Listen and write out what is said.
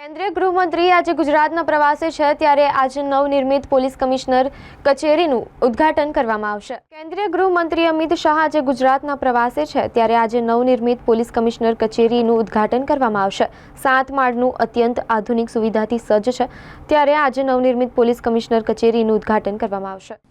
કેન્દ્રીય ગૃહમંત્રી આજે ગુજરાતના પ્રવાસે છે, ત્યારે આજે નવનિર્મિત પોલીસ કમિશનર કચેરીનું ઉદ્ઘાટન કરવામાં આવશે. કેન્દ્રીય ગૃહમંત્રી અમિત શાહ આજે ગુજરાતના પ્રવાસે છે, ત્યારે આજે નવનિર્મિત પોલીસ કમિશનર કચેરીનું ઉદ્ઘાટન કરવામાં આવશે. સાત માળનું અત્યંત આધુનિક સુવિધાથી સજ્જ છે, ત્યારે આજે નવનિર્મિત પોલીસ કમિશનર કચેરીનું ઉદ્ઘાટન કરવામાં આવશે.